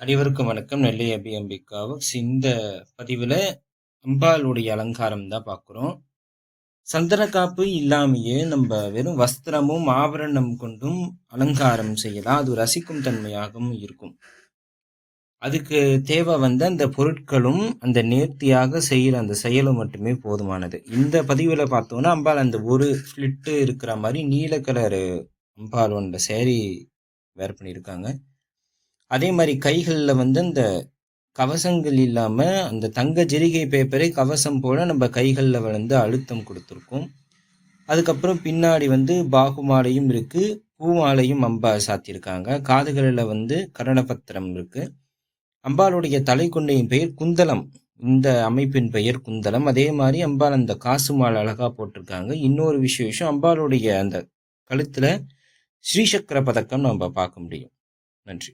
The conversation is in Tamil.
அனைவருக்கும் வணக்கம். நெல்லை அபி அம்பிகாவுக்ஸ் இந்த பதிவில் அம்பாளுடைய அலங்காரம் தான் பார்க்குறோம். சந்தன காப்பு இல்லாமையே நம்ம வெறும் வஸ்திரமும் ஆபரணம் கொண்டும் அலங்காரம் செய்யலாம். அது ரசிக்கும் தன்மையாகவும் இருக்கும். அதுக்கு தேவை வந்து அந்த பொருட்களும் அந்த நேர்த்தியாக செய்கிற அந்த செயலும் மட்டுமே போதுமானது. இந்த பதிவில் பார்த்தோன்னா அம்பாள் அந்த ஒரு ஸ்லிட்டு இருக்கிற மாதிரி நீல கலரு ஒன்ற சேரீ வேர் பண்ணியிருக்காங்க. அதே மாதிரி கைகளில் வந்து அந்த கவசங்கள் இல்லாமல் அந்த தங்க ஜெரிகை பேப்பரை கவசம் போல நம்ம கைகளில் வந்து அழுத்தம் கொடுத்துருக்கோம். அதுக்கப்புறம் பின்னாடி வந்து பாகுமாலையும் இருக்குது பூமாலையும் அம்பா சாத்தியிருக்காங்க. காதுகளில் வந்து கரணபத்திரம் இருக்குது அம்பாளுடைய தலை கொண்டையின் பெயர் குந்தலம். இந்த அமைப்பின் பெயர் குந்தலம். அதே மாதிரி அம்பாள் அந்த காசு மாலை அழகாக போட்டிருக்காங்க. இன்னொரு விசேஷம் அம்பாளுடைய அந்த கழுத்தில் ஸ்ரீசக்கர பதக்கம் நம்ம பார்க்க முடியும். நன்றி.